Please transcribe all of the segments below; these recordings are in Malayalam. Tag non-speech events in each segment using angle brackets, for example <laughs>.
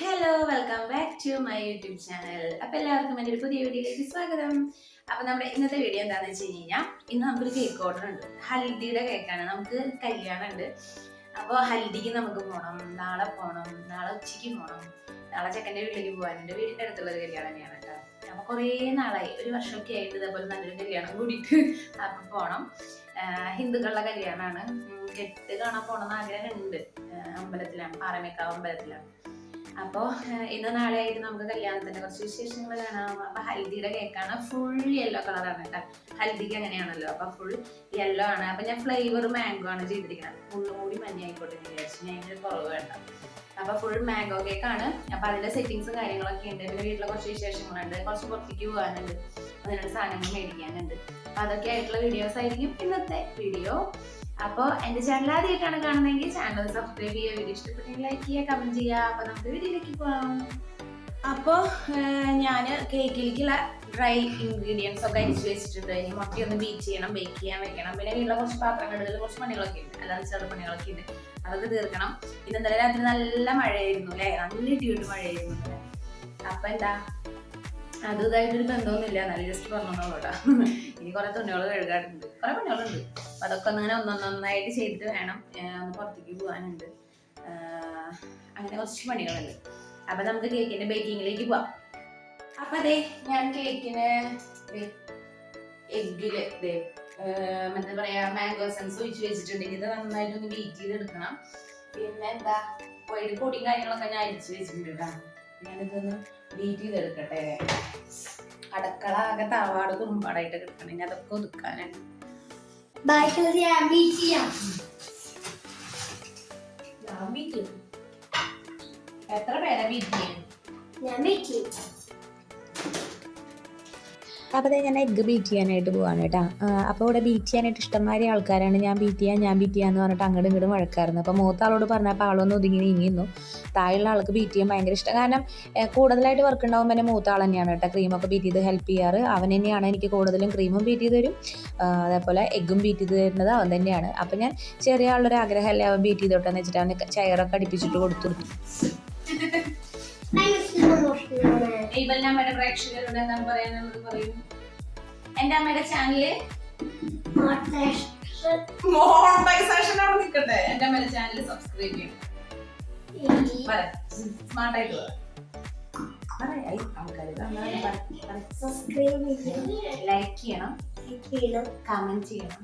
Hello welcome back to my YouTube channel അപ്പൊ എല്ലാവർക്കും എന്റെ ഒരു പുതിയ വീഡിയോയിലേക്ക് സ്വാഗതം. അപ്പൊ നമ്മുടെ ഇന്നത്തെ വീഡിയോ എന്താണെന്ന് വെച്ച് കഴിഞ്ഞാൽ ഇന്ന് നമുക്കൊരു കേക്ക് ഓർഡർ ഉണ്ട്. ഹൽദിയുടെ കേക്കാണ് നമുക്ക് കല്യാണം ഉണ്ട്. അപ്പോൾ ഹൽദിക്ക് നമുക്ക് പോകണം നാളെ പോകണം നാളെ ഉച്ചയ്ക്ക് പോകണം നാളെ ചെക്കന്റെ വീട്ടിലേക്ക് പോകാനുണ്ട് വീടിന്റെ അടുത്തുള്ള ഒരു കല്യാണം തന്നെയാണ് കേട്ടോ. അപ്പോൾ കുറേ നാളായി. ഒരു വർഷമൊക്കെ ആയിട്ട് ഇതേപോലെ നല്ലൊരു കല്യാണം കൂടിയിട്ട് അപ്പം പോകണം ഹിന്ദുക്കളുടെ കല്യാണമാണ് കെട്ട് കാണാൻ പോകണമെന്ന് ആഗ്രഹമുണ്ട്. അമ്പലത്തിലാണ്. പാറമേക്കാവ് അമ്പലത്തിലാണ്. അപ്പോൾ ഇന്ന് നാളെ ആയിട്ട് നമുക്ക് കല്യാണത്തിന്റെ കുറച്ച് വിശേഷങ്ങൾ കാണാം. അപ്പൊ ഹൽദിയുടെ കേക്കാണ് ഫുൾ യെല്ലോ കളറാണ് കേട്ടോ. ഹൽദിക്ക് അങ്ങനെയാണല്ലോ. അപ്പൊ ഫുൾ യെല്ലോ ആണ്. അപ്പൊ ഞാൻ ഫ്ലേവർ മാംഗോ ആണ് ചെയ്തിരിക്കുന്നത് ഫുള്ളും കൂടി മഞ്ഞ ആയിക്കോട്ടെ വിചാരിച്ചു ഞാൻ ഇതിന് കുറവ് വേണ്ട അപ്പൊ ഫുൾ മാംഗോ കേക്കാണ് അപ്പൊ അതിന്റെ സെറ്റിങ്സും കാര്യങ്ങളൊക്കെ ഉണ്ട്. പിന്നെ വീട്ടിലെ കുറച്ച് വിശേഷങ്ങളുണ്ട്. കുറച്ച് പുറത്തേക്ക് പോകാനുണ്ട്. അതിനുള്ള സാധനങ്ങൾ മേടിക്കാനുണ്ട്. അതൊക്കെ ആയിട്ടുള്ള വീഡിയോസ് ആയിരിക്കും ഇന്നത്തെ വീഡിയോ അപ്പോൾ എന്റെ ചാനൽ ആദ്യമായിട്ടാണ് കാണുന്നതെങ്കിൽ ചാനൽ സബ്സ്ക്രൈബ് ചെയ്യുക വീഡിയോ ഇഷ്ടപ്പെട്ടെങ്കിൽ ലൈക്ക് ചെയ്യുക കമന്റ് ചെയ്യുക. അപ്പോൾ നമുക്ക് വീഡിയോയിലേക്ക് പോകാം അപ്പോ ഞാൻ കേക്കിലേക്കുള്ള ഡ്രൈ ഇൻഗ്രീഡിയൻസ് ഒക്കെ അരിച്ച് വെച്ചിട്ടുണ്ട്. ഇനി മുട്ടയൊന്ന് ബീറ്റ് ചെയ്യണം ബേക്ക് ചെയ്യാൻ വെക്കണം. പിന്നെ വീട്ടിലെ കുറച്ച് പാത്രങ്ങളിൽ കുറച്ച് പണികളൊക്കെ ഉണ്ട്. അല്ലാതെ ചെറു പണികളൊക്കെ ഉണ്ട്. അതൊക്കെ തീർക്കണം. ഇന്നലെ രാത്രി നല്ല മഴയായിരുന്നു അല്ലേ? നല്ല ഇടിയിട്ട് മഴയായിരുന്നു. അപ്പൊ എന്താ? അതും ഇതായിട്ടൊരു ബന്ധമൊന്നുമില്ല. നല്ല ജസ്റ്റ് പറഞ്ഞോളൂ കേട്ടോ ഇനി കുറെ തുണികൾ കഴുകാറുണ്ട്. കുറെ പണികളുണ്ട് അപ്പൊ അതൊക്കെ ഒന്ന് അങ്ങനെ ഒന്നൊന്നൊന്നായിട്ട് ചെയ്തിട്ട് വേണം ഒന്ന് പുറത്തേക്ക് പോകാനുണ്ട് അങ്ങനെ കുറച്ച് പണികളുണ്ട്. അപ്പൊ നമുക്ക് കേക്കിന്റെ ബേക്കിങ്ങിലേക്ക് പോവാം. അപ്പൊ അതെ ഞാൻ കേക്കിന് എഗ്ഗിൽ എന്താ പറയാ മാംഗോ സെൻസ് ഒഴിച്ച് വെച്ചിട്ടുണ്ടെങ്കിൽ ഇത് ഇത് നന്നായിട്ടൊന്ന് ബീറ്റ് ചെയ്തെടുക്കണം. പിന്നെ എന്താ പൊടിയും കാര്യങ്ങളൊക്കെ ഞാൻ അരിച്ച് വെച്ചിട്ടുണ്ട് കേട്ടോ. ഞാനിതൊന്ന് ബീറ്റ് ചെയ്തെടുക്കട്ടെ. അടക്കള ആകെ തവാട് കുറുമ്പാടായിട്ട് കിടക്കണം. ഇനി അതൊക്കെ ഒതുക്കാനുണ്ട് ബാക്കിയുള്ളത് ഞാൻ ബീറ്റ് ചെയ്യാം ഞാൻ ബീറ്റ് എത്ര പേരെ ബീറ്റ് ചെയ്യും ഞാൻ ബീറ്റ് ചെയ്യും അപ്പോൾ ഞാൻ എഗ്ഗ് ബീറ്റ് ചെയ്യാനായിട്ട് പോവാണ് കേട്ടോ. അപ്പോൾ ഇവിടെ ബീറ്റ് ചെയ്യാനായിട്ട് ഇഷ്ടംമാതിരി ആൾക്കാരാണ്. ഞാൻ ബീറ്റ് ചെയ്യാൻ ഞാൻ ബീറ്റ് ചെയ്യാന്ന് പറഞ്ഞിട്ട് അങ്ങോട്ടും ഇങ്ങോട്ടും വഴക്കായിരുന്നു. അപ്പോൾ മൂത്ത ആളോട് പറഞ്ഞപ്പോൾ ആളൊന്ന് ഒതുങ്ങി നീങ്ങിയിരുന്നു. താഴെയുള്ള ആൾക്ക് ബീറ്റ് ചെയ്യാൻ ഭയങ്കര ഇഷ്ടം. കാരണം കൂടുതലായിട്ട് വർക്ക് ഉണ്ടാകുമ്പോൾ എന്റെ മൂത്ത ആൾ തന്നെയാണ് കേട്ടോ. ക്രീമൊക്കെ ബീറ്റ് ചെയ്ത് ഹെൽപ്പ് ചെയ്യാറ്. അവൻ തന്നെയാണ് എനിക്ക് കൂടുതലും ക്രീമും ബീറ്റ് ചെയ്ത് തരും. അതേപോലെ എഗ്ഗും ബീറ്റ് ചെയ്ത് തരുന്നത് അവൻ തന്നെയാണ്. അപ്പോൾ ഞാൻ ചെറിയ ആളൊരു ആഗ്രഹമല്ലേ അവൻ ബീറ്റ് ചെയ്തോട്ടെന്ന് വെച്ചിട്ട് അവന് ചെയറൊക്കെ അടിപ്പിച്ചിട്ട് കൊടുത്തു ഏബലിന്റെ അമ്മയുടെ പ്രേക്ഷകരോട് എന്താണ് പറയാനുള്ളത് പറയും. എന്റെ അമ്മയുടെ ചാനൽ നിൽക്കട്ടെ. എന്റെ അമ്മയുടെ ചാനൽ സബ്സ്ക്രൈബ് ചെയ്യണം. സ്മാർട്ട് ആയിട്ട് പറ ലൈക്ക് ചെയ്യണം. കമന്റ് ചെയ്യണം.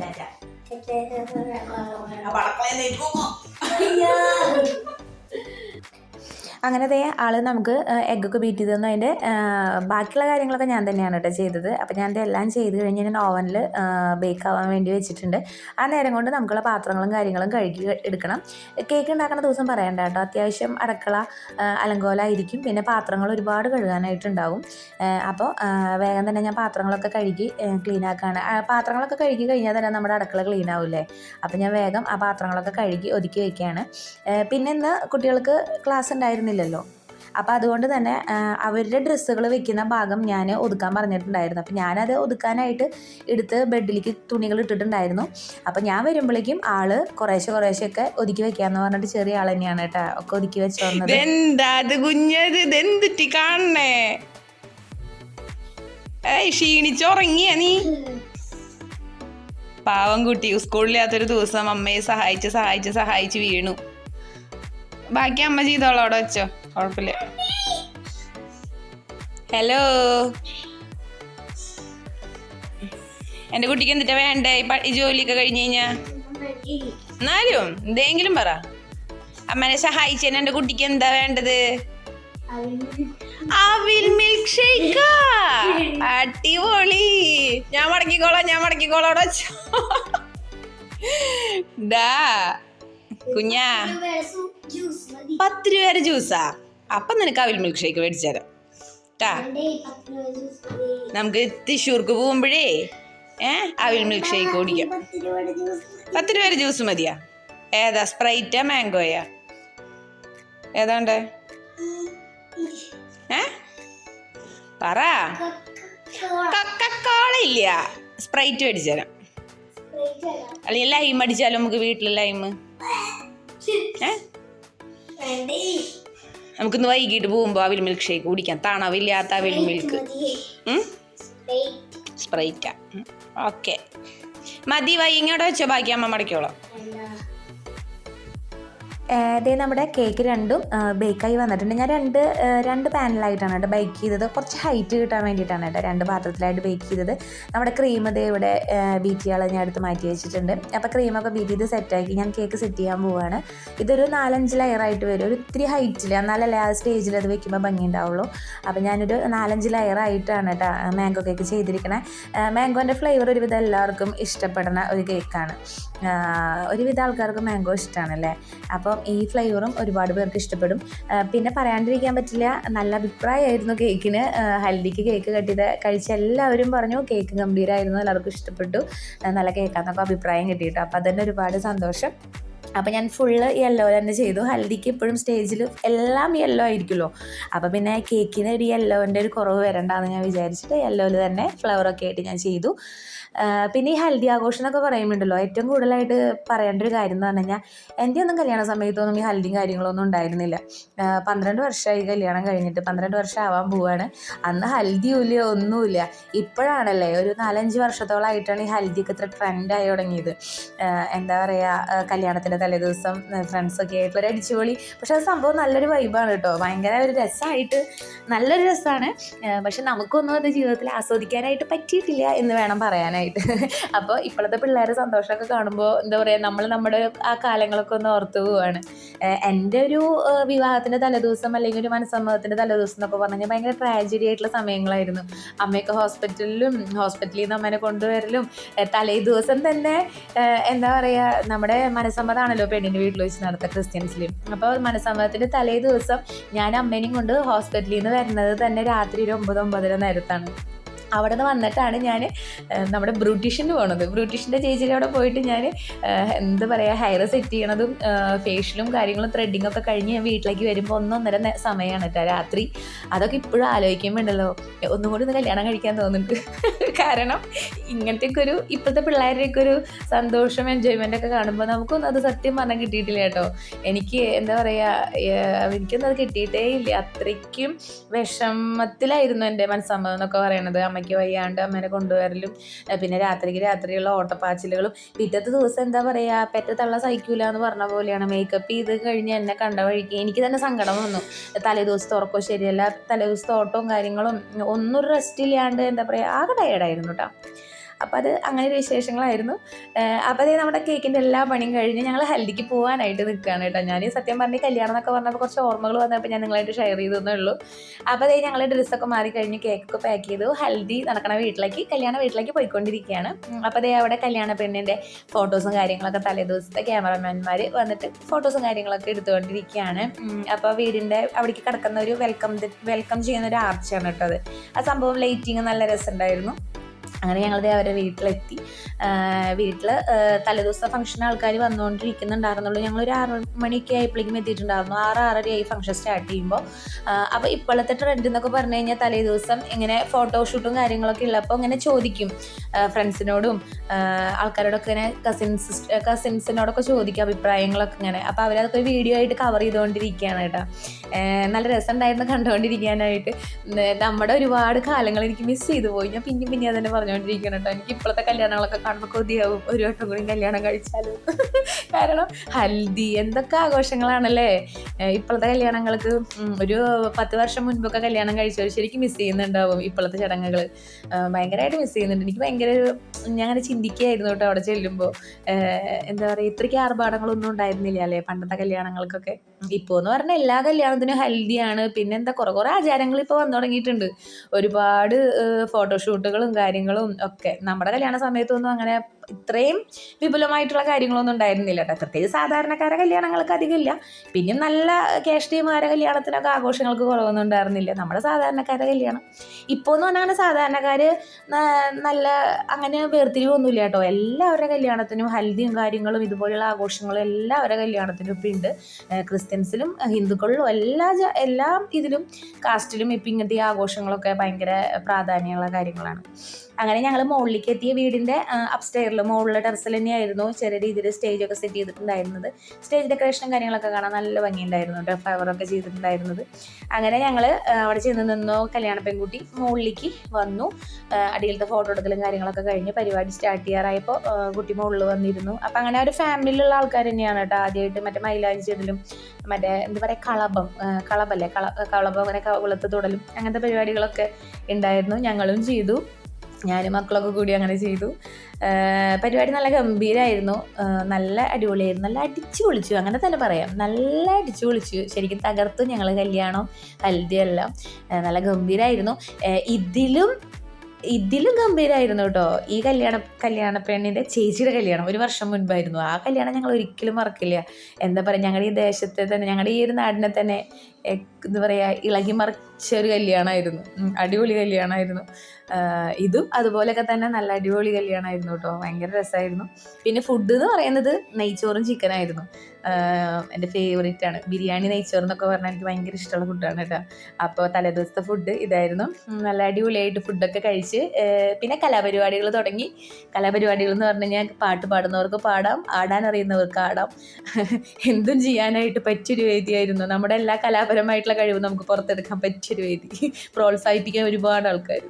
ടാറ്റാ. അപ്പൊ അടുക്കളയിലേക്ക് പോകാം. അങ്ങനെ ആൾ നമുക്ക് എഗ്ഗൊക്കെ ബീറ്റ് ചെയ്ത് തന്നു. അതിന്റെ ബാക്കിയുള്ള കാര്യങ്ങളൊക്കെ ഞാൻ തന്നെയാണ് കേട്ടോ ചെയ്തത്. അപ്പോൾ ഞാൻ ഇതെല്ലാം ചെയ്ത് കഴിഞ്ഞ് ഞാൻ ഓവനിൽ ബേക്ക് ആവാൻ വേണ്ടി വെച്ചിട്ടുണ്ട്. ആ നേരം കൊണ്ട് നമുക്കുള്ള പാത്രങ്ങളും കാര്യങ്ങളും കഴുകി എടുക്കണം. കേക്ക് ഉണ്ടാക്കുന്ന ദിവസം പറയണ്ട കേട്ടോ അത്യാവശ്യം അടക്കള അലങ്കോലായിരിക്കും. പിന്നെ പാത്രങ്ങൾ ഒരുപാട് കഴുകാനായിട്ടുണ്ടാവും. അപ്പോൾ വേഗം തന്നെ ഞാൻ പാത്രങ്ങളൊക്കെ കഴുകി ക്ലീൻ ആക്കാണ്. പാത്രങ്ങളൊക്കെ കഴുകി കഴിഞ്ഞാൽ തന്നെ നമ്മുടെ അടക്കള ക്ലീൻ ആവില്ലേ? അപ്പോൾ ഞാൻ വേഗം ആ പാത്രങ്ങളൊക്കെ കഴുകി ഒതുക്കി വയ്ക്കുകയാണ് പിന്നെ ഇന്ന് കുട്ടികൾക്ക് ക്ലാസ് ഉണ്ടായിരുന്നില്ലല്ലോ അപ്പോൾ അതുകൊണ്ട് തന്നെ അവരുടെ ഡ്രസ്സുകൾ വെക്കുന്ന ഭാഗം ഞാൻ ഒതുക്കാൻ പറഞ്ഞിട്ടുണ്ടായിരുന്നു. അപ്പോൾ ഞാനത് ഒതുക്കാനായിട്ട് എടുത്ത് ബെഡിലേക്ക് തുണികൾ ഇട്ടിട്ടുണ്ടായിരുന്നു. അപ്പോൾ ഞാൻ വരുമ്പോഴേക്കും ആൾ കുറേശ്ശെ കുറേശ്ശെ ഒക്കെ ഒതുക്കി വെക്കാന്ന് പറഞ്ഞിട്ട് ചെറിയ ആൾ തന്നെയാണ് കേട്ടോ ഒക്കെ ഒതുക്കി വെച്ച് വന്നത് കാണണേ? നീ? പാവം കുട്ടി സ്കൂളിലാത്തൊരു ദിവസം അമ്മയെ സഹായിച്ച് സഹായിച്ച് സഹായിച്ച് വീണു. ബാക്കി അമ്മ ചെയ്തോളൂ അവിടെ വെച്ചോ. കുഴപ്പമില്ല. ഹലോ എന്റെ കുട്ടിക്ക് എന്തിട്ടാ വേണ്ടേ? ഈ ജോലിയൊക്കെ കഴിഞ്ഞ് കഴിഞ്ഞാ? എന്നാലും എന്തെങ്കിലും പറ. അമ്മനെ സഹായിച്ചതിന് എന്റെ കുട്ടിക്ക് എന്താ വേണ്ടത്? മിൽക്ക് അടിപൊളി. ഞാൻ മടക്കിക്കോളാം ഞാൻ മടക്കിക്കോളാം അവിടെ വെച്ചോ. <laughs> ഡാ കുഞ്ഞാ. പത്ത് രൂപ ജ്യൂസാ. അപ്പം നിനക്ക് അവിൽ മിൽക്ക് ഷേക്ക് മേടിച്ചു തരാം. കേട്ടാ രൂപ നമുക്ക് തൃശ്ശൂർക്ക് പോകുമ്പോഴേ ഏ അവിൽ മിൽക്ക് ഷേക്ക് കുടിക്കാം പത്ത് മതി പത്ത് ജ്യൂസ് മതിയാ. ഏതാ? സ്പ്രൈറ്റാ മാംഗോയാ? ഏതാണ്ട്? ഏ? പറ. കക്കക്കോള. ഇല്ല. സ്പ്രൈറ്റ് മേടിച്ചു തരാം. അല്ലെങ്കിൽ ലൈം അടിച്ചാലും നമുക്ക് വീട്ടിൽ ലൈം ഏ? നമുക്കിന്ന് വൈകിട്ട് പോകുമ്പോൾ അവിൽ മിൽക്ക് ഷേക്ക് കുടിക്കാം. തണവില്ലാത്ത അവിൽ മിൽക്ക്. Sprite okay. മതി വൈ ഇങ്ങോട്ട് വെച്ചോ. ബാക്കി അമ്മ മടക്കിയോളാം ഇതേ നമ്മുടെ കേക്ക് രണ്ടും ബേക്കായി വന്നിട്ടുണ്ട്. ഞാൻ രണ്ട് രണ്ട് പാനലായിട്ടാണ് കേട്ടോ ബേക്ക് ചെയ്തത്. കുറച്ച് ഹൈറ്റ് കിട്ടാൻ വേണ്ടിയിട്ടാണ് കേട്ടോ രണ്ട് പാത്രത്തിലായിട്ട് ബേക്ക് ചെയ്തത്. നമ്മുടെ ക്രീം ഇതേ ഇവിടെ ബീറ്റ് ഞാൻ എടുത്ത് മാറ്റി വെച്ചിട്ടുണ്ട്. അപ്പോൾ ക്രീമൊക്കെ ബീറ്റ് ചെയ്ത് സെറ്റാക്കി ഞാൻ കേക്ക് സെറ്റ് ചെയ്യാൻ പോവുകയാണ് ഇതൊരു നാലഞ്ച് ലെയറായിട്ട് വരും. ഒരു ഇത്തിരി ഹൈറ്റിൽ എന്നാലല്ലേ ആ സ്റ്റേജിൽ അത് വെക്കുമ്പോൾ ഭംഗി ഉണ്ടാവുള്ളൂ. അപ്പോൾ ഞാനൊരു നാലഞ്ച് ലെയറായിട്ടാണ് കേട്ടോ മാംഗോ കേക്ക് ചെയ്തിരിക്കുന്നത് മാംഗോന്റെ ഫ്ലേവർ ഒരുവിധം എല്ലാവർക്കും ഇഷ്ടപ്പെടുന്ന ഒരു കേക്കാണ് ഒരുവിധ ആൾക്കാർക്ക് മാംഗോ ഇഷ്ടമാണല്ലേ അപ്പം ഈ ഫ്ലേവറും ഒരുപാട് പേർക്ക് ഇഷ്ടപ്പെടും. പിന്നെ പറയാണ്ടിരിക്കാൻ പറ്റില്ല നല്ല അഭിപ്രായമായിരുന്നു കേക്കിന്. ഹൽദിക്ക് കേക്ക് കട്ടിയത് കഴിച്ച എല്ലാവരും പറഞ്ഞു കേക്ക് ഗംഭീരമായിരുന്നു എല്ലാവർക്കും ഇഷ്ടപ്പെട്ടു. നല്ല കേക്കാന്നൊക്കെ അഭിപ്രായം കിട്ടിയിട്ടു. അപ്പോൾ അതന്നെ ഒരുപാട് സന്തോഷം. അപ്പോൾ ഞാൻ ഫുള്ള് യെല്ലോ തന്നെ ചെയ്തു. ഹൽദിക്ക് എപ്പോഴും സ്റ്റേജിൽ എല്ലാം യെല്ലോ ആയിരിക്കുമല്ലോ. അപ്പോൾ പിന്നെ കേക്കിന് ഒരു യെല്ലോന്റെ ഒരു കുറവ് വരണ്ടെന്ന് ഞാൻ വിചാരിച്ചിട്ട് യെല്ലോയിൽ തന്നെ ഫ്ലവറൊക്കെ ആയിട്ട് ഞാൻ ചെയ്തു. പിന്നെ ഈ ഹൽദി ആഘോഷം എന്നൊക്കെ പറയുമ്പോണ്ടല്ലോ ഏറ്റവും കൂടുതലായിട്ട് പറയേണ്ട ഒരു കാര്യം എന്ന് പറഞ്ഞു കഴിഞ്ഞാൽ എന്റെ ഒന്നും കല്യാണ സമയത്തൊന്നും ഈ ഹൽദിയും കാര്യങ്ങളൊന്നും ഉണ്ടായിരുന്നില്ല. പന്ത്രണ്ട് വർഷമായി കല്യാണം കഴിഞ്ഞിട്ട് പന്ത്രണ്ട് വർഷം ആവാൻ പോവാണ്. അന്ന് ഹൽദി ഇല്ല ഒന്നുമില്ല. ഇപ്പോഴാണല്ലേ ഒരു നാലഞ്ച് വർഷത്തോളമായിട്ടാണ് ഈ ഹൽദിയൊക്കെ ഇത്ര ട്രെൻഡായി തുടങ്ങിയത്. എന്താ പറയുക കല്യാണത്തിന്റെ തലേദിവസം ഫ്രണ്ട്സൊക്കെ ആയിട്ടുള്ളൊരു അടിച്ചുപൊളി. പക്ഷെ അത് സംഭവം നല്ലൊരു വൈബാണ് കേട്ടോ. ഭയങ്കര ഒരു രസമായിട്ട് നല്ലൊരു രസമാണ്. പക്ഷെ നമുക്കൊന്നും അത് ജീവിതത്തിൽ ആസ്വദിക്കാനായിട്ട് പറ്റിയിട്ടില്ല എന്ന് വേണം പറയാനായിട്ട്. അപ്പോൾ ഇപ്പോഴത്തെ പിള്ളേരെ സന്തോഷമൊക്കെ കാണുമ്പോൾ എന്താ പറയുക നമ്മൾ നമ്മുടെ ആ കാലങ്ങളൊക്കെ ഒന്ന് ഓർത്തു പോവുകയാണ് എന്റെ ഒരു വിവാഹത്തിന്റെ തലേദിവസം അല്ലെങ്കിൽ ഒരു മനസ്സമ്മതത്തിന്റെ തലേദിവസം എന്നൊക്കെ പറഞ്ഞു ഭയങ്കര ട്രാജഡി ആയിട്ടുള്ള സമയങ്ങളായിരുന്നു. അമ്മയൊക്കെ ഹോസ്പിറ്റലിലും ഹോസ്പിറ്റലിൽ നിന്ന് അമ്മേനെ കൊണ്ടുവരലും തലേ ദിവസം തന്നെ എന്താ പറയുക നമ്മുടെ മനസ്സമ്മതമാണല്ലോ പെണ്ണിന്റെ വീട്ടിൽ വെച്ച് നടത്തുക ക്രിസ്ത്യൻസിലും അപ്പോൾ മനസ്സമ്മതത്തിന്റെ തലേ ദിവസം ഞാൻ അമ്മേനെയും കൊണ്ട് ഹോസ്പിറ്റലിൽ നിന്ന് വരുന്നത് തന്നെ രാത്രി ഒരു ഒമ്പത് ഒമ്പതര നേരത്താണ്. അവിടെ നിന്ന് വന്നിട്ടാണ് ഞാൻ നമ്മുടെ ബ്രൂട്ടീഷ്യന് പോണത്. ബ്രൂട്ടീഷ്യന്റെ ചേച്ചിയുടെ അവിടെ പോയിട്ട് ഞാൻ എന്ത് പറയുക ഹെയർ സെറ്റ് ചെയ്യണതും ഫേഷ്യലും കാര്യങ്ങളും ത്രെഡിങ്ങും ഒക്കെ കഴിഞ്ഞ് ഞാൻ വീട്ടിലേക്ക് വരുമ്പോൾ ഒന്നൊന്നര സമയമാണ് കേട്ടോ രാത്രി. അതൊക്കെ ഇപ്പോഴും ആലോചിക്കുമ്പോൾ ഉണ്ടല്ലോ ഒന്നും കൂടി ഒന്ന് കല്യാണം കഴിക്കാൻ തോന്നിട്ട് <laughs> കാരണം ഇങ്ങനത്തെയൊക്കെ ഒരു ഇപ്പോഴത്തെ പിള്ളേരുടെയൊക്കെ ഒരു സന്തോഷം എൻജോയ്മെന്റ് ഒക്കെ കാണുമ്പോൾ നമുക്കൊന്നും അത് സത്യം പറഞ്ഞാൽ കിട്ടിയിട്ടില്ല കേട്ടോ. എനിക്ക് എന്താ പറയുക എനിക്കൊന്നും അത് കിട്ടിയിട്ടേ ഇല്ല. അത്രയ്ക്കും വിഷമത്തിലായിരുന്നു എന്റെ മനസ്സമ്മതം എന്നൊക്കെ പറയണത് അമ്മയ്ക്ക് വയ്യാണ്ട് അമ്മേനെ കൊണ്ടുവരലും. പിന്നെ രാത്രിക്ക് രാത്രിയുള്ള ഓട്ടപ്പാച്ചിലുകളും. പിറ്റത്തെ ദിവസം എന്താ പറയുക പെറ്റ തള്ള സഹിക്കൂല എന്ന് പറഞ്ഞ പോലെയാണ് മേക്കപ്പ് ചെയ്ത് കഴിഞ്ഞ് എന്നെ കണ്ട വഴിക്ക് എനിക്ക് തന്നെ സങ്കടം വന്നു. തലേ ദിവസത്തെ ഉറക്കവും ശരിയല്ല തലേ ദിവസത്തെ ഓട്ടവും കാര്യങ്ങളും ഒന്നും റെസ്റ്റ് ഇല്ലാണ്ട് എന്താ പറയുക ആകെ ടയേർഡായിരുന്നു കേട്ടോ അപ്പോൾ അത് അങ്ങനെ ഒരു വിശേഷങ്ങളായിരുന്നു. അപ്പോൾ അതേ നമ്മുടെ കേക്കിന്റെ എല്ലാ പണിയും കഴിഞ്ഞ് ഞങ്ങൾ ഹൽദിക്ക് പോകാനായിട്ട് നിൽക്കുകയാണ് കേട്ടോ. ഞാൻ സത്യം പറഞ്ഞ് കല്യാണം എന്നൊക്കെ പറഞ്ഞപ്പോൾ കുറച്ച് ഓർമ്മകൾ വന്നപ്പോൾ ഞാൻ നിങ്ങളായിട്ട് ഷെയർ ചെയ്തതേ ഉള്ളൂ. അപ്പോൾ അതേ ഞങ്ങൾ ഡ്രസ്സൊക്കെ മാറി കഴിഞ്ഞ് കേക്കൊക്കെ പാക്ക് ചെയ്തു. ഹൽദി നടക്കണ വീട്ടിലേക്ക് കല്യാണ വീട്ടിലേക്ക് പോയിക്കൊണ്ടിരിക്കുകയാണ് അപ്പോൾ അതേ അവിടെ കല്യാണ പെണ്ണിന്റെ ഫോട്ടോസും കാര്യങ്ങളൊക്കെ തലേദിവസത്തെ ക്യാമറമാൻമാർ വന്നിട്ട് ഫോട്ടോസും കാര്യങ്ങളൊക്കെ എടുത്തുകൊണ്ടിരിക്കുകയാണ് അപ്പോൾ വീടിന്റെ അവിടേക്ക് കിടക്കുന്ന ഒരു വെൽക്കം വെൽക്കം ചെയ്യുന്ന ഒരു ആർച്ചാണ് കേട്ടോ അത്. ആ സംഭവം ലൈറ്റിങ് നല്ല രസമുണ്ടായിരുന്നു. അങ്ങനെ ഞങ്ങളത് അവരുടെ വീട്ടിലെത്തി. വീട്ടിൽ തലേദിവസത്തെ ഫംഗ്ഷൻ ആൾക്കാർ വന്നുകൊണ്ടിരിക്കുന്നുണ്ടായിരുന്നുള്ളൂ ഞങ്ങളൊരു ആറ് മണിയൊക്കെ ആയപ്പോഴേക്കും എത്തിയിട്ടുണ്ടായിരുന്നു. ആറ് ആറരയായി ഫംഗ്ഷൻ സ്റ്റാർട്ട് ചെയ്യുമ്പോൾ അപ്പോൾ ഇപ്പോഴത്തെ ട്രെൻഡ് എന്നൊക്കെ പറഞ്ഞു കഴിഞ്ഞാൽ തലേ ദിവസം ഇങ്ങനെ ഫോട്ടോഷൂട്ടും കാര്യങ്ങളൊക്കെ ഉള്ളപ്പോൾ ഇങ്ങനെ ചോദിക്കും. ഫ്രണ്ട്സിനോടും ആൾക്കാരോടൊക്കെ ഇങ്ങനെ കസിൻസ് കസിൻസിനോടൊക്കെ ചോദിക്കും അഭിപ്രായങ്ങളൊക്കെ ഇങ്ങനെ. അപ്പോൾ അവരതൊക്കെ ഒരു വീഡിയോ ആയിട്ട് കവർ ചെയ്തുകൊണ്ടിരിക്കുകയാണ് കേട്ടോ. നല്ല രസമുണ്ടായിരുന്നു കണ്ടുകൊണ്ടിരിക്കാനായിട്ട് നമ്മുടെ ഒരുപാട് കാലങ്ങൾ എനിക്ക് മിസ് ചെയ്തു പോയി. ഞാൻ പിന്നെയും പിന്നെ അതന്നെ പറഞ്ഞുകൊണ്ടിരിക്കണം കേട്ടോ. എനിക്ക് ഇപ്പോഴത്തെ കല്യാണങ്ങളൊക്കെ കാണുമ്പോൾ കൊതിയാവും. ഒരു വട്ടം കൂടി കല്യാണം കഴിച്ചാലും. <laughs> കാരണം ഹൽദി എന്തൊക്കെ ആഘോഷങ്ങളാണല്ലേ? ഇപ്പോഴത്തെ കല്യാണങ്ങൾക്ക് ഒരു പത്ത് വർഷം മുൻപൊക്കെ കല്യാണം കഴിച്ചവർ ശരിക്കും മിസ് ചെയ്യുന്നുണ്ടാവും ഇപ്പോഴത്തെ ചടങ്ങുകൾ ഭയങ്കരമായിട്ട് മിസ് ചെയ്യുന്നുണ്ട്. എനിക്ക് ഭയങ്കര ഒരു ഞാൻ അങ്ങനെ ചിന്തിക്കുകയായിരുന്നു കേട്ടോ അവിടെ ചെല്ലുമ്പോൾ. എന്താ പറയുക ഇത്രയ്ക്ക് ആർഭാടങ്ങളൊന്നും ഉണ്ടായിരുന്നില്ല അല്ലേ പണ്ടത്തെ കല്യാണങ്ങൾക്കൊക്കെ? ഇപ്പോൾ എന്ന് പറഞ്ഞാൽ എല്ലാ കല്യാണത്തിനും ഹൽദിയാണ്. പിന്നെ എന്താ കുറേ കുറേ ആചാരങ്ങൾ ഇപ്പോൾ വന്നു തുടങ്ങിയിട്ടുണ്ട്. ഒരുപാട് ഫോട്ടോഷൂട്ടുകളും കാര്യങ്ങളും ഒക്കെ. നമ്മുടെ കല്യാണ സമയത്തൊന്നും അങ്ങനെ ഇത്രയും വിപുലമായിട്ടുള്ള കാര്യങ്ങളൊന്നും ഉണ്ടായിരുന്നില്ല കേട്ടോ. പ്രത്യേകിച്ച് സാധാരണക്കാരെ കല്യാണങ്ങൾക്ക് അധികം ഇല്ല പിന്നെ നല്ല ക്യാഷ് കല്യാണത്തിനൊക്കെ ആഘോഷങ്ങൾക്ക് കുറവൊന്നും ഉണ്ടായിരുന്നില്ല. നമ്മുടെ സാധാരണക്കാരെ കല്യാണം. ഇപ്പോൾ എന്ന് പറഞ്ഞാൽ സാധാരണക്കാർ നല്ല അങ്ങനെ വേർതിരിവൊന്നുമില്ല കേട്ടോ. എല്ലാവരുടെ കല്യാണത്തിനും ഹൽദിയും കാര്യങ്ങളും ഇതുപോലെയുള്ള ആഘോഷങ്ങളും എല്ലാവരുടെ കല്യാണത്തിനും ഇപ്പം ഉണ്ട് ക്രിസ്ത്യൻസിലും ഹിന്ദുക്കളിലും എല്ലാ എല്ലാ ഇതിലും കാസ്റ്റിലും ഇപ്പം ഇങ്ങനത്തെ ആഘോഷങ്ങളൊക്കെ ഭയങ്കര പ്രാധാന്യമുള്ള കാര്യങ്ങളാണ്. അങ്ങനെ ഞങ്ങൾ മുകളിലേക്ക് എത്തിയ വീടിന്റെ അപ്സ്റ്റെയർ ഫ്ലോറിൽ മുകളിലെ ടെറസിൽ തന്നെയായിരുന്നു ചെറിയ രീതിയിൽ സ്റ്റേജൊക്കെ സെറ്റ് ചെയ്തിട്ടുണ്ടായിരുന്നത്. സ്റ്റേജ് ഡെക്കറേഷനും കാര്യങ്ങളൊക്കെ കാണാൻ നല്ല ഭംഗിയുണ്ടായിരുന്നു കേട്ടോ ഫ്ലവറൊക്കെ ചെയ്തിട്ടുണ്ടായിരുന്നത്. അങ്ങനെ ഞങ്ങൾ അവിടെ ചെന്ന് നിന്നു. കല്യാണ പെൺകുട്ടി മുകളിലേക്ക് വന്നു. അടിയിലത്തെ ഫോട്ടോ എടുക്കലും കാര്യങ്ങളൊക്കെ കഴിഞ്ഞ് പരിപാടി സ്റ്റാർട്ട് ചെയ്യാറായപ്പോൾ കുട്ടി മുകളിൽ വന്നിരുന്നു. അപ്പം അങ്ങനെ ഒരു ഫാമിലിയിലുള്ള ആൾക്കാർ തന്നെയാണ് കേട്ടോ ആദ്യമായിട്ട് മറ്റേ മൈലാഞ്ചി ഇടലും മറ്റേ എന്താ പറയുക കളഭം കളഭല്ലേ? കള കളഭം അങ്ങനെ കുളത്ത് തുടലും അങ്ങനത്തെ പരിപാടികളൊക്കെ ഉണ്ടായിരുന്നു. ഞങ്ങളും ചെയ്തു. ഞാനും മക്കളൊക്കെ കൂടി അങ്ങനെ ചെയ്തു. പരിപാടി നല്ല ഗംഭീരമായിരുന്നു നല്ല അടിപൊളിയായിരുന്നു. നല്ല അടിച്ചു പൊളിച്ചു അങ്ങനെ തന്നെ പറയാം. നല്ല അടിച്ചു പൊളിച്ചു. ശരിക്കും തകർത്തു ഞങ്ങൾ കല്യാണം ഹൽദിയെല്ലാം നല്ല ഗംഭീരമായിരുന്നു ഇതിലും ഇതിലും ഗംഭീരമായിരുന്നു കേട്ടോ. ഈ കല്യാണ കല്യാണ പെണ്ണിന്റെ ചേച്ചിയുടെ കല്യാണം ഒരു വർഷം മുൻപായിരുന്നു. ആ കല്യാണം ഞങ്ങൾ ഒരിക്കലും മറക്കില്ല. എന്താ പറയുക ഞങ്ങളുടെ ഈ ദേശത്തെ തന്നെ ഞങ്ങളുടെ ഈ ഒരു നാടിനെ തന്നെ എന്താ പറയുക ഇളകി മറിച്ച ഒരു കല്യാണമായിരുന്നു. അടിപൊളി കല്യാണമായിരുന്നു. ഇതും അതുപോലെയൊക്കെ തന്നെ നല്ല അടിപൊളി കല്യാണമായിരുന്നു കേട്ടോ. ഭയങ്കര രസമായിരുന്നു പിന്നെ ഫുഡ് എന്ന് പറയുന്നത് നെയ്ച്ചോറും ചിക്കനായിരുന്നു എന്റെ ഫേവറേറ്റ് ആണ്. ബിരിയാണി നെയ്ച്ചോറ് എന്നൊക്കെ പറഞ്ഞാൽ എനിക്ക് ഭയങ്കര ഇഷ്ടമുള്ള ഫുഡാണ് കേട്ടോ. അപ്പോൾ തലേദിവസത്തെ ഫുഡ് ഇതായിരുന്നു. നല്ല അടിപൊളിയായിട്ട് ഫുഡൊക്കെ കഴിച്ച് പിന്നെ കലാപരിപാടികൾ തുടങ്ങി. കലാപരിപാടികൾ എന്ന് പറഞ്ഞു കഴിഞ്ഞാൽ പാട്ട് പാടുന്നവർക്ക് പാടാം ആടാൻ അറിയുന്നവർക്ക് ആടാം. എന്തും ചെയ്യാനായിട്ട് പറ്റിയൊരു വേദിയായിരുന്നു. നമ്മുടെ എല്ലാ കലാപരമായിട്ടുള്ള കഴിവും നമുക്ക് പുറത്തെടുക്കാൻ പറ്റിയൊരു വേദി. പ്രോത്സാഹിപ്പിക്കാൻ ഒരുപാട് ആൾക്കാർ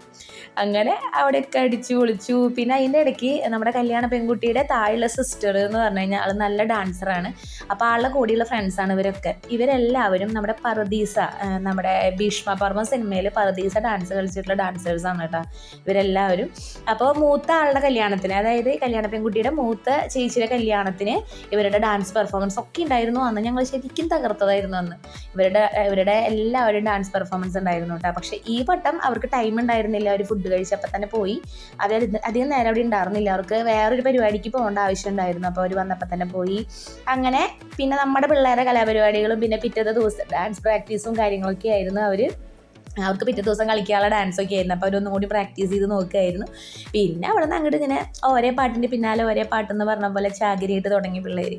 അങ്ങനെ അവിടെയൊക്കെ അടിച്ചു പൊളിച്ചു. പിന്നെ അതിന്റെ ഇടയ്ക്ക് നമ്മുടെ കല്യാണ പെൺകുട്ടിയുടെ താഴെയുള്ള സിസ്റ്റർ എന്ന് പറഞ്ഞു കഴിഞ്ഞാൽ ആൾ നല്ല ഡാൻസറാണ് അപ്പോൾ ആളുടെ കൂടെയുള്ള ഫ്രണ്ട്സാണ് ഇവരൊക്കെ. ഇവരെല്ലാവരും നമ്മുടെ പർദീസ നമ്മുടെ ഭീഷ്മ പർമ്മ സിനിമയിൽ പർദീസ ഡാൻസ് കളിച്ചിട്ടുള്ള ഡാൻസേഴ്സാണ് കേട്ടോ ഇവരെല്ലാവരും. അപ്പോൾ മൂത്ത ആളുടെ കല്യാണത്തിന് അതായത് കല്യാണ പെൺകുട്ടിയുടെ മൂത്ത ചേച്ചിയുടെ കല്യാണത്തിന് ഇവരുടെ ഡാൻസ് പെർഫോമൻസ് ഒക്കെ ഉണ്ടായിരുന്നു അന്ന്. ഞങ്ങൾ ശരിക്കും തകർത്തതായിരുന്നു അന്ന്. ഇവരുടെ ഇവരുടെ എല്ലാവരും ഡാൻസ് പെർഫോമൻസ് ഉണ്ടായിരുന്നു കേട്ടോ. പക്ഷേ ഈ വട്ടം അവർക്ക് ടൈം ഉണ്ടായിരുന്നില്ല. അവർ ഫുഡ് കഴിച്ചപ്പോൾ തന്നെ പോയി. അവർ അധികം നേരം അവിടെ ഉണ്ടായിരുന്നില്ല. അവർക്ക് വേറൊരു പരിപാടിക്ക് പോകേണ്ട ആവശ്യം ഉണ്ടായിരുന്നു അപ്പോൾ അവർ വന്നപ്പോൾ തന്നെ പോയി. അങ്ങനെ പിന്നെ നമ്മുടെ പിള്ളേരുടെ കലാപരിപാടികളും പിന്നെ പിറ്റത്തെ ദിവസം ഡാൻസ് പ്രാക്ടീസും കാര്യങ്ങളൊക്കെ ആയിരുന്നു അവർ അവർക്ക് പിറ്റേ ദിവസം കളിക്കാനുള്ള ഡാൻസൊക്കെ ആയിരുന്നു. അപ്പോൾ അവരൊന്നും കൂടി പ്രാക്ടീസ് ചെയ്ത് നോക്കുകയായിരുന്നു പിന്നെ അവിടെ നിന്ന് അങ്ങോട്ട് ഇങ്ങനെ ഒരേ പാട്ടിന്റെ പിന്നാലെ ഒരേ പാട്ടെന്ന് പറഞ്ഞ പോലെ ചാകരിയായിട്ട് തുടങ്ങി പിള്ളേർ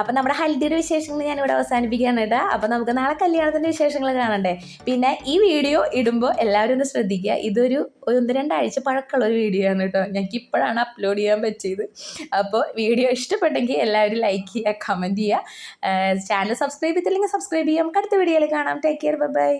അപ്പം നമ്മുടെ ഹൽദിയുടെ വിശേഷങ്ങൾ ഞാനിവിടെ അവസാനിപ്പിക്കുകയാണ് കേട്ടോ അപ്പം നമുക്ക് നാളെ കല്യാണത്തിന്റെ വിശേഷങ്ങൾ കാണണ്ടേ? പിന്നെ ഈ വീഡിയോ ഇടുമ്പോൾ എല്ലാവരും ഒന്ന് ശ്രദ്ധിക്കുക. ഇതൊരു ഒന്ന് രണ്ടാഴ്ച പഴക്കമുള്ള ഒരു വീഡിയോ ആണ് കേട്ടോ ഞങ്ങൾക്ക് ഇപ്പോഴാണ് അപ്ലോഡ് ചെയ്യാൻ പറ്റിയത്. അപ്പോൾ വീഡിയോ ഇഷ്ടപ്പെട്ടെങ്കിൽ എല്ലാവരും ലൈക്ക് ചെയ്യുക കമന്റ് ചെയ്യുക. ചാനൽ സബ്സ്ക്രൈബ് ചെയ്തില്ലെങ്കിൽ സബ്സ്ക്രൈബ് ചെയ്യാം. നമുക്ക് അടുത്ത വീഡിയോയിൽ കാണാം. Take care bye